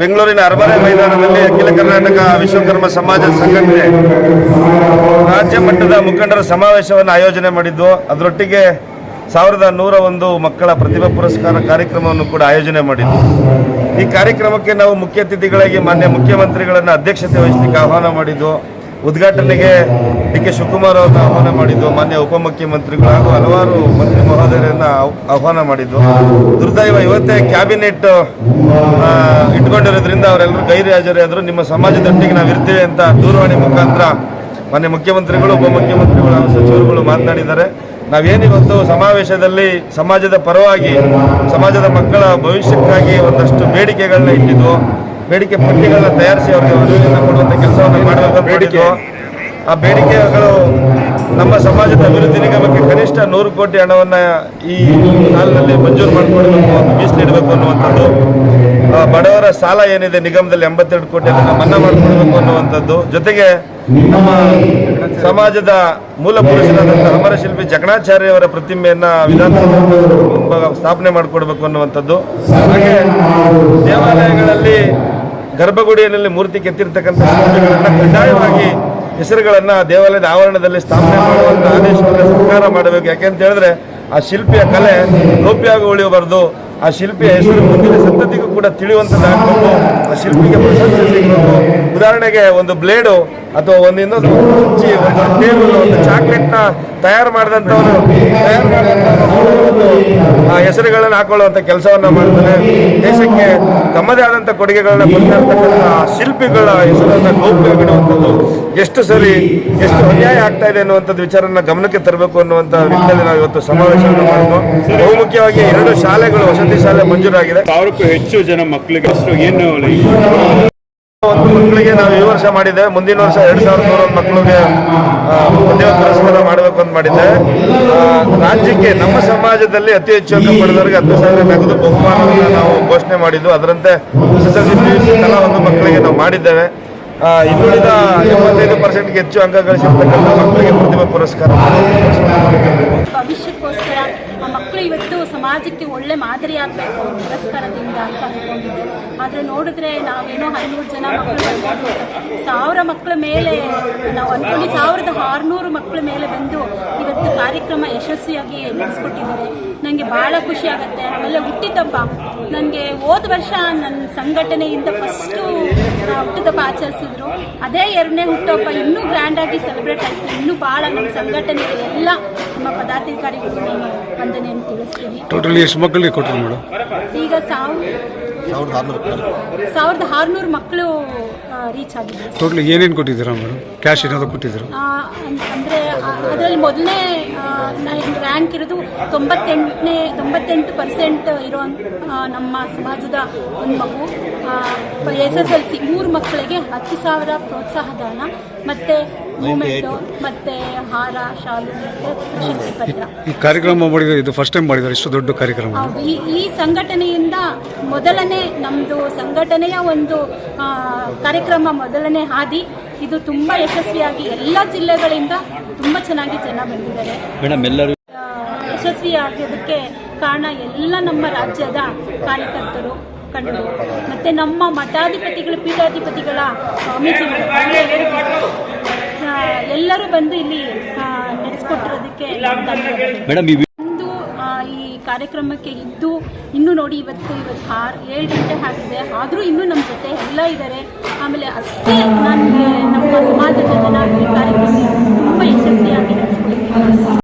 ಬೆಂಗಳೂರಿನ ಅರಮನೆ ಮೈದಾನದಲ್ಲಿ ಅಖಿಲ ಕರ್ನಾಟಕ ವಿಶ್ವಕರ್ಮ ಸಮಾಜ ಸಂಘಟನೆ ರಾಜ್ಯ ಮಟ್ಟದ ಮುಖಂಡರ ಸಮಾವೇಶವನ್ನು ಆಯೋಜನೆ ಮಾಡಿದ್ದು. ಅದರೊಟ್ಟಿಗೆ ಸಾವಿರದ ನೂರ ಒಂದು ಮಕ್ಕಳ ಪ್ರತಿಭಾ ಪುರಸ್ಕಾರ ಕಾರ್ಯಕ್ರಮವನ್ನು ಕೂಡ ಆಯೋಜನೆ ಮಾಡಿದ್ದು. ಈ ಕಾರ್ಯಕ್ರಮಕ್ಕೆ ನಾವು ಮುಖ್ಯ ಅತಿಥಿಗಳಾಗಿ ಮಾನ್ಯ ಮುಖ್ಯಮಂತ್ರಿಗಳನ್ನು ಅಧ್ಯಕ್ಷತೆ ವಹಿಸಲಿಕ್ಕೆ ಆಹ್ವಾನ ಮಾಡಿದ್ದು. ಉದ್ಘಾಟನೆಗೆ ಡಿ ಕೆ ಶಿವಕುಮಾರ್ ಅವರನ್ನು ಆಹ್ವಾನ ಮಾಡಿದ್ದು, ಮಾನ್ಯ ಉಪಮುಖ್ಯಮಂತ್ರಿಗಳು ಹಾಗೂ ಹಲವಾರು ಮಂತ್ರಿ ಮಹೋದಯರನ್ನ ಆಹ್ವಾನ ಮಾಡಿದ್ದು. ದುರ್ದೈವ ಇವತ್ತೇ ಕ್ಯಾಬಿನೆಟ್ ಇಟ್ಕೊಂಡಿರೋದ್ರಿಂದ ಅವರೆಲ್ಲರೂ ಗೈರು ಆದರೂ ನಿಮ್ಮ ಸಮಾಜದೊಟ್ಟಿಗೆ ನಾವು ಇರ್ತೀವಿ ಅಂತ ದೂರವಾಣಿ ಮುಖಾಂತರ ಮಾನ್ಯ ಮುಖ್ಯಮಂತ್ರಿಗಳು, ಉಪಮುಖ್ಯಮಂತ್ರಿಗಳು ಸಚಿವರುಗಳು ಮಾತನಾಡಿದ್ದಾರೆ. ನಾವೇನಿವತ್ತು ಸಮಾವೇಶದಲ್ಲಿ ಸಮಾಜದ ಪರವಾಗಿ, ಸಮಾಜದ ಮಕ್ಕಳ ಭವಿಷ್ಯಕ್ಕಾಗಿ ಒಂದಷ್ಟು ಬೇಡಿಕೆಗಳನ್ನ ಇಟ್ಟಿದ್ದು ಬೇಡಿಕೆ ಪಟ್ಟಿಗಳನ್ನ ತಯಾರಿಸಿ ಅವರಿಗೆ ಕೊಡುವಂಥ ಕೆಲಸವನ್ನು ಮಾಡುವಂತ ಬೇಡಿಕೆ ಆ ಬೇಡಿಕೆಗಳು ನಮ್ಮ ಸಮಾಜದ ಅಭಿವೃದ್ಧಿ ನಿಗಮಕ್ಕೆ ಕನಿಷ್ಠ ನೂರು ಕೋಟಿ ಹಣವನ್ನು ಈ ಸಾಲಿನಲ್ಲಿ ಮಂಜೂರು ಮಾಡಿಕೊಡಬೇಕು ಒಂದು ಮೀಸಲಿಡಬೇಕು ಅನ್ನುವಂಥದ್ದು. ಬಡವರ ಸಾಲ ಏನಿದೆ ನಿಗಮದಲ್ಲಿ ಎಂಬತ್ತೆರಡು ಕೋಟಿ ಅದನ್ನು ಮನ್ನಾ ಮಾಡಿಕೊಡ್ಬೇಕು ಅನ್ನುವಂಥದ್ದು. ಜೊತೆಗೆ ನಮ್ಮ ಸಮಾಜದ ಮೂಲ ಪುರುಷನಾದಂಥ ಅಮರಶಿಲ್ಪಿ ಜಗಣಾಚಾರ್ಯ ಅವರ ಪ್ರತಿಮೆಯನ್ನ ವಿಧಾನಸಭೆ ಸ್ಥಾಪನೆ ಮಾಡಿಕೊಡ್ಬೇಕು ಅನ್ನುವಂಥದ್ದು. ಹಾಗೆ ದೇವಾಲಯಗಳಲ್ಲಿ ಗರ್ಭಗುಡಿಯಲ್ಲಿ ಮೂರ್ತಿ ಕೆತ್ತಿರ್ತಕ್ಕಂಥ ಕಡ್ಡಾಯವಾಗಿ ಹೆಸರುಗಳನ್ನು ದೇವಾಲಯದ ಆವರಣದಲ್ಲಿ ಸ್ಥಾಪನೆ ಮಾಡುವಂಥ ಆದೇಶವನ್ನು ಸರ್ಕಾರ ಮಾಡಬೇಕು. ಯಾಕೆಂತ ಹೇಳಿದ್ರೆ ಆ ಶಿಲ್ಪಿಯ ಕಲೆ ಲೋಪಿಯಾಗಿ ಉಳಿಯಬಾರ್ದು. ಆ ಶಿಲ್ಪಿಯ ಹೆಸರು ಮುಂದಿನ ಸಂತತಿಗೂ ಕೂಡ ತಿಳಿಯುವಂಥದ್ದಾಗಬೇಕು ಆ ಶಿಲ್ಪಿಗೆ ಪ್ರಶಂಸೆ ಸಿಗಬೇಕು. ಉದಾಹರಣೆಗೆ ಒಂದು ಬ್ಲೇಡು ಅಥವಾ ಒಂದು ಇನ್ನೊಂದು ಕುರ್ಚಿ, ಒಂದು ಟೇಬಲ್, ಒಂದು ಚಾಕ್ಲೇಟ್ನ ತಯಾರು ಮಾಡಿದಂಥವನು ತಯಾರು ಮಾಡಿದಂಥ ಹೆಸರುಗಳನ್ನು ಹಾಕೊಳ್ಳುವಂಥ ಕೆಲಸವನ್ನು ಮಾಡ್ತಾನೆ ದೇಶಕ್ಕೆ ತಮ್ಮದೇ ಆದಂಥ ಕೊಡುಗೆಗಳನ್ನ ಕೊಡ್ತಾ ಶಿಲ್ಪಿಗಳ ಹೆಸರನ್ನ ಗೌಪ್ಯವಾಗಿಡುವಂಥದ್ದು ಎಷ್ಟು ಸರಿ, ಎಷ್ಟು ಅನ್ಯಾಯ ಆಗ್ತಾ ಇದೆ ಅನ್ನುವಂಥದ್ದು ವಿಚಾರನ ಗಮನಕ್ಕೆ ತರಬೇಕು ಅನ್ನುವಂಥ ನಿಟ್ಟಿನಲ್ಲಿ ನಾವು ಇವತ್ತು ಸಮಾವೇಶವನ್ನು ಮಾಡಿದ್ವು. ಬಹುಮುಖ್ಯವಾಗಿ ಎರಡು ಶಾಲೆಗಳು, ವಸತಿ ಶಾಲೆ ಮಂಜೂರಾಗಿದೆ. ಸಾವಿರಕ್ಕೂ ಹೆಚ್ಚು ಜನ ಮಕ್ಕಳಿಗೆ ಅಷ್ಟು ಏನು ಒಂದು ಮಕ್ಕಳಿಗೆ ನಾವು ಈ ವರ್ಷ ಮಾಡಿದ್ದೆ ಮುಂದಿನ ವರ್ಷ ಎರಡು ಸಾವಿರದ ನೂರ ಒಂದು ಮಕ್ಕಳಿಗೆ ಉದ್ಯೋಗ ಪುರಸ್ಕಾರ ಮಾಡಬೇಕು ಅಂತ ಮಾಡಿದ್ದೆ. ರಾಜ್ಯಕ್ಕೆ, ನಮ್ಮ ಸಮಾಜದಲ್ಲಿ ಅತಿ ಹೆಚ್ಚು ಅಂಕ ಪಡೆದವರಿಗೆ ಹತ್ತು ಸಾವಿರ ನಗದು ಬಹುಮಾನವನ್ನು ನಾವು ಘೋಷಣೆ ಮಾಡಿದ್ದು. ಅದರಂತೆ ತಲಾ ಒಂದು ಮಕ್ಕಳಿಗೆ ನಾವು ಮಾಡಿದ್ದೇವೆ. ಇನ್ನುಳಿದ ಎಂಬತ್ತೈದು ಪರ್ಸೆಂಟ್ಗೆ ಹೆಚ್ಚು ಅಂಕ ಗಳಿಸಿರ್ತಕ್ಕಂಥ ಮಕ್ಕಳಿಗೆ ಪ್ರತಿಭಾ ಪುರಸ್ಕಾರ ಭವಿಷ್ಯಕ್ಕೋಸ್ಕರ ಆ ಮಕ್ಕಳು ಇವತ್ತು ಸಮಾಜಕ್ಕೆ ಒಳ್ಳೆ ಮಾದರಿ ಆಗ್ಬೇಕು ಪುರಸ್ಕಾರದಿಂದ ಅಂತ ಅನ್ಕೊಂಡಿದ್ದೆ ಆದರೆ ನೋಡಿದ್ರೆ ನಾವೇನೋ ಹದಿಮೂರು ಜನ ಮಕ್ಕಳು ಸಾವಿರ ಮಕ್ಕಳ ಮೇಲೆ, ನಾವು ಅನ್ಕೊಂಡು ಸಾವಿರದ ಆರುನೂರು ಮಕ್ಕಳ ಮೇಲೆ ಬಂದು ಇವತ್ತು ಕಾರ್ಯಕ್ರಮ ಯಶಸ್ವಿಯಾಗಿ ನಡೆಸ್ಕೊಟ್ಟಿದ್ದಾರೆ. ನನಗೆ ಭಾಳ ಖುಷಿ ಆಗುತ್ತೆ. ಆಮೇಲೆ ಹುಟ್ಟಿದಬ್ಬ ನನಗೆ ಹೋದ ವರ್ಷ ನನ್ನ ಸಂಘಟನೆಯಿಂದ ಫಸ್ಟು ಹುಟ್ಟಿದಬ್ಬ ಆಚರಿಸಿದ್ರು. ಅದೇ ಎರಡನೇ ಹುಟ್ಟುಹಬ್ಬ ಇನ್ನೂ ಗ್ರ್ಯಾಂಡಾಗಿ ಸೆಲೆಬ್ರೇಟ್ ಆಯಿತು. ಇನ್ನೂ ಭಾಳ ನಮ್ಮ ಸಂಘಟನೆ ಎಲ್ಲ ನಮ್ಮ ಪದಾಧಿಕಾರಿಗಳು ನಾನು ವಂದನೆಯನ್ನು ತಿಳಿಸ್ತೀನಿ. ಟೋಟಲಿ ಎಷ್ಟು ಮಕ್ಕಳಿಗೆ ಕೊಟ್ಟರು ಮೇಡಮ್? ಈಗ ಸಾವಿರ ಸಾವಿರದ ಆರುನೂರು ಮಕ್ಕಳು ರೀಚ್ ಆಗಿದೆ ಟೋಟಲಿ ಏನೇನು ಕೊಟ್ಟಿದ್ದೀರಾ ಮೇಡಮ್? ಕ್ಯಾಶ್ ಏನಾದರೂ ಕೊಟ್ಟಿದ್ದೀರಾ? ಅಂದರೆ ಅದರಲ್ಲಿ ಮೊದಲನೇ ರ್ಯಾಂಕ್ ಇರೋದು ತೊಂಬತ್ತೆಂಟನೇ ತೊಂಬತ್ತೆಂಟು ಪರ್ಸೆಂಟ್ ಇರೋ ನಮ್ಮ ಸಮಾಜದ ಒಂದು ಮಗು. ಎಸ್ ಎಸ್ ಎಲ್ ಸಿ ಮೂರು ಮಕ್ಕಳಿಗೆ ಹತ್ತು ಸಾವಿರ ಪ್ರೋತ್ಸಾಹಧನ ಮತ್ತೆ ಮೂಮೆಂಟು ಮತ್ತೆ ಹಾರ ಶಾಲು ಮತ್ತು ಪ್ರಶಸ್ತಿ ಪತ್ರ. ಈ ಕಾರ್ಯಕ್ರಮ ಮಾಡಿದ್ರೆ ಇದು ಫಸ್ಟ್ ಟೈಮ್ ಮಾಡಿದ್ದಾರೆ ಇಷ್ಟು ದೊಡ್ಡ ಕಾರ್ಯಕ್ರಮ. ಹೌದು ಈ ಈ ಸಂಘಟನೆಯಿಂದ ಮೊದಲನೇ ನಮ್ಮದು ಸಂಘಟನೆಯ ಒಂದು ಆ, ಕಾರ್ಯಕ್ರಮ ಮೊದಲನೇ ಹಾದಿ. ಇದು ತುಂಬ ಯಶಸ್ವಿಯಾಗಿ ಎಲ್ಲ ಜಿಲ್ಲೆಗಳಿಂದ ತುಂಬ ಚೆನ್ನಾಗಿ ಜನ ಬಂದಿದ್ದಾರೆ. ಮೇಡಮ್ ಎಲ್ಲರೂ ಆ, ಯಶಸ್ವಿಯಾಗೋದಕ್ಕೆ ಕಾರಣ ಎಲ್ಲ ನಮ್ಮ ರಾಜ್ಯದ ಕಾರ್ಯಕರ್ತರು ಕಂಡು ಮತ್ತೆ ನಮ್ಮ ಮಠಾಧಿಪತಿಗಳು ಪೀಠಾಧಿಪತಿಗಳ ಸ್ವಾಮೀಜಿಗಳು. ಎಲ್ಲರೂ ಬಂದು ಇಲ್ಲಿ ನಡೆಸ್ಕೊಟ್ಟಿರೋದಕ್ಕೆ ಒಂದು ಈ ಕಾರ್ಯಕ್ರಮಕ್ಕೆ ಇದ್ದು ಇನ್ನು ನೋಡಿ ಇವತ್ತು ಇವತ್ತು ಆರು ಏಳು ಗಂಟೆ ಆಗಿದೆ. ಆದರೂ ಇನ್ನು ನಮ್ಮ ಜೊತೆ ಎಲ್ಲ ಇದ್ದಾರೆ ಆಮೇಲೆ ಅಷ್ಟೇ ನಮ್ಮ ಸಮಾಜದ ಜನ ಈ ಕಾರ್ಯಕ್ರಮ ತುಂಬ ಯಶಸ್ವಿಯಾಗಿ ನಡೆಸ್ಕೊಳ್ತೀವಿ